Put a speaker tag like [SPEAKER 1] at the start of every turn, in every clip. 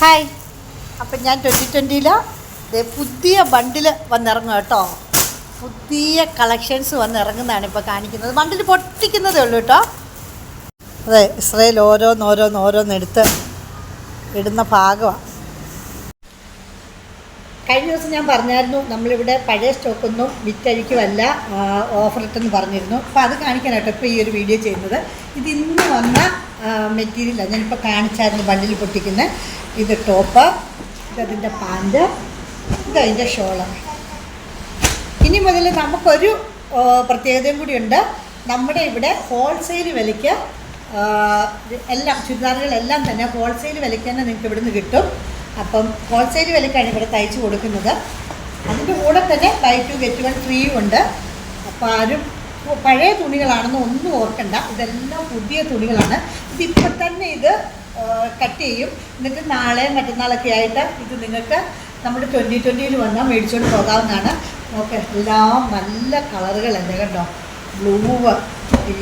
[SPEAKER 1] Hi. അപ്പം ഞാൻ twenty ട്വന്റിയിൽ പുതിയ ബണ്ടിൽ വന്നിറങ്ങും കേട്ടോ. പുതിയ കളക്ഷൻസ് വന്നിറങ്ങുന്നതാണ് ഇപ്പോൾ കാണിക്കുന്നത്. ബണ്ടിൽ പൊട്ടിക്കുന്നതേ ഉള്ളൂ കേട്ടോ. അതെ ഇസ്രയേൽ ഓരോന്നോരോന്ന് ഓരോന്ന് ഓരോന്ന് ഇടുന്ന ഭാഗമാണ് കഴിഞ്ഞ ദിവസം ഞാൻ പറഞ്ഞായിരുന്നു നമ്മളിവിടെ പഴയ സ്റ്റോക്കൊന്നും വിറ്റഴിക്കുമല്ല ഓഫർ ഇട്ടെന്ന് പറഞ്ഞിരുന്നു. അപ്പോൾ അത് കാണിക്കാനായിട്ട് ഇപ്പോൾ ഈ ഒരു വീഡിയോ ചെയ്യുന്നത്. ഇത് ഇന്ന് വന്ന മെറ്റീരിയലാണ് ഞാനിപ്പോൾ കാണിച്ചായിരുന്നു ബണ്ടിൽ പൊട്ടിക്കുന്ന ഇത് ടോപ്പ് ഇതതിന്റെ പാന്റ് ഇതതിന്റെ ഷോൾ. ഇനി മുതൽ നമുക്കൊരു പ്രത്യേകതയും കൂടിയുണ്ട് നമ്മുടെ ഇവിടെ ഹോൾസെയിൽ വിലയ്ക്ക് എല്ലാം ചുരിദാറുകളെല്ലാം തന്നെ ഹോൾസെയിൽ വിലയ്ക്ക് തന്നെ നിങ്ങൾക്ക് ഇവിടുന്ന് കിട്ടും. അപ്പം ഹോൾസെയിൽ വിലയ്ക്കാണ് ഇവിടെ തയ്ച്ച് കൊടുക്കുന്നത്. അതിന്റെ കൂടെ തന്നെ ബൈ ടു ഗെറ്റ് വൺ ഫ്രീയും ഉണ്ട്. അപ്പോൾ ആരും പഴയ തുണികളാണെന്ന് ഒന്നും ഓർക്കണ്ട. ഇതെല്ലാം പുതിയ തുണികളാണ്. ഇതിപ്പോൾ തന്നെ ഇത് കട്ട് ചെയ്യും. എന്നിട്ട് നാളെ മറ്റന്നാളൊക്കെ ആയിട്ട് ഇത് നിങ്ങൾക്ക് നമ്മുടെ ട്വന്റി ട്വന്റിയിൽ വന്നാൽ മേടിച്ചുകൊണ്ട് പോകാവുന്നതാണ്. ഓക്കെ എല്ലാം നല്ല കളറുകളല്ലേ കണ്ടോ? ബ്ലൂവ്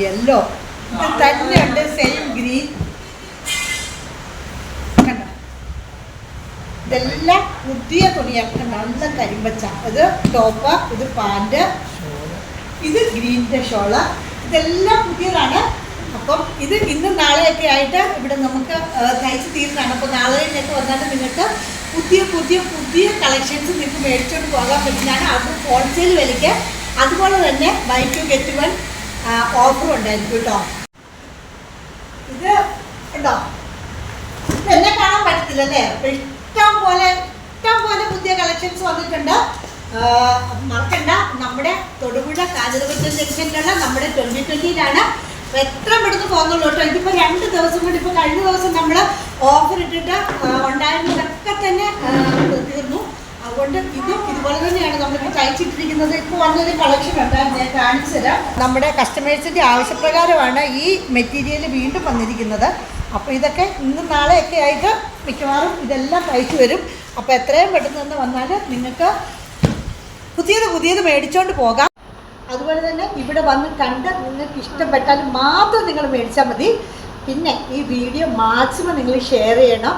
[SPEAKER 1] യെല്ലോ ഇത് തന്നെയുണ്ട് സെയിം ഗ്രീൻ കണ്ടോ? ഇതെല്ലാം പുതിയ തുണിയാണ് നല്ല കരിമ്പച്ച. ഇത് ടോപ്പ് ഇത് പാന്റ് ഇത് ഗ്രീനിന്റെ ഷോൾ. ഇതെല്ലാം പുതിയതാണ്. അപ്പം ഇത് ഇന്ന് നാളെയൊക്കെ ആയിട്ട് ഇവിടെ നമുക്ക് തയ്ച്ച് തീരുന്നതാണ്. അപ്പോൾ നാളെ കഴിഞ്ഞൊക്കെ വന്നാലും നിങ്ങൾക്ക് പുതിയ പുതിയ പുതിയ കളക്ഷൻസ് നിങ്ങൾക്ക് മേടിച്ചുകൊണ്ട് പോകാൻ പറ്റുന്നതാണ്. അത് ഹോൾസെയിൽ വിലയ്ക്ക്. അതുപോലെ തന്നെ buy two get one offer ഉണ്ടായിരിക്കും കേട്ടോ. ഇത് ഉണ്ടോ? എന്നെ കാണാൻ പറ്റത്തില്ല അല്ലേ? ഇഷ്ടം പോലെ ഇഷ്ടം പോലെ പുതിയ കളക്ഷൻസ് വന്നിട്ടുണ്ട്. മറക്കണ്ട. നമ്മുടെ തൊടുപുഴ കാഞ്ഞിരപുരം ജംഗ്ഷനിലുള്ള നമ്മുടെ ട്വന്റി ട്വന്റിയിലാണ് എത്ര പെട്ടെന്ന് പോകുന്നുള്ളൂ കേട്ടോ. ഇതിപ്പോ രണ്ട് ദിവസം കൂടി ഇപ്പൊ കഴിഞ്ഞ ദിവസം നമ്മൾ ഓഫർ ഇട്ടിട്ട് ഉണ്ടായിരുന്നതൊക്കെ തന്നെ തീർന്നു. അതുകൊണ്ട് ഇതും ഇതുപോലെ തന്നെയാണ് നമ്മളിപ്പോൾ തയ്ച്ചിട്ടിരിക്കുന്നത്. ഇപ്പോൾ വന്നൊരു കളക്ഷൻ ഉണ്ടായിരുന്നു ഞാൻ കാണിച്ചു തരാം. നമ്മുടെ കസ്റ്റമേഴ്സിന്റെ ആവശ്യപ്രകാരമാണ് ഈ മെറ്റീരിയൽ വീണ്ടും വന്നിരിക്കുന്നത്. അപ്പോൾ ഇതൊക്കെ ഇന്നും നാളെയൊക്കെ ആയിട്ട് മിക്കവാറും ഇതെല്ലാം തയ്ച്ചു വരും. അപ്പോൾ എത്രയും പെട്ടെന്ന് തന്നെ വന്നാൽ നിങ്ങൾക്ക് പുതിയത് പുതിയത് മേടിച്ചോണ്ട് പോകാം. അതുപോലെ തന്നെ ഇവിടെ വന്ന് കണ്ട് നിങ്ങൾക്ക് ഇഷ്ടപ്പെട്ടാൽ മാത്രം നിങ്ങൾ മേടിച്ചാൽ മതി. പിന്നെ ഈ വീഡിയോ മാക്സിമം നിങ്ങൾ ഷെയർ ചെയ്യണം.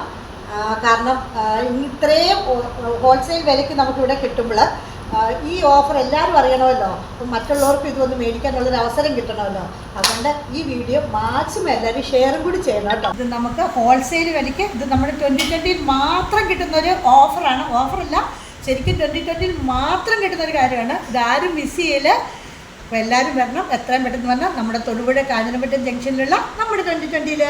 [SPEAKER 1] കാരണം ഇത്രയും ഹോൾസെയിൽ വിലയ്ക്ക് നമുക്കിവിടെ കിട്ടുമ്പോൾ ഈ ഓഫർ എല്ലാവരും അറിയണമല്ലോ. അപ്പം മറ്റുള്ളവർക്കും ഇതൊന്ന് മേടിക്കാനുള്ളൊരു അവസരം കിട്ടണമല്ലോ. അതുകൊണ്ട് ഈ വീഡിയോ മാക്സിമം എല്ലാവരും ഷെയറും കൂടി ചെയ്യണം കേട്ടോ. ഇത് നമുക്ക് ഹോൾസെയിൽ വിലയ്ക്ക് ഇത് നമ്മുടെ ട്വന്റി ട്വന്റിയിൽ മാത്രം കിട്ടുന്ന ഒരു ഓഫറാണ് ഓഫറല്ല ശരിക്കും ട്വന്റി ട്വന്റിയിൽ മാത്രം കിട്ടുന്ന ഒരു കാര്യമാണ് ഇതാരും മിസ് ചെയ്യൽ അപ്പോൾ എല്ലാവരും വരണം. എത്രയും പെട്ടെന്ന് വരണം നമ്മുടെ തൊടുപുഴ കാഞ്ഞിരപ്പറ്റം ജംഗ്ഷനിലുള്ള നമ്മുടെ ട്വന്റി ട്വന്റിയിൽ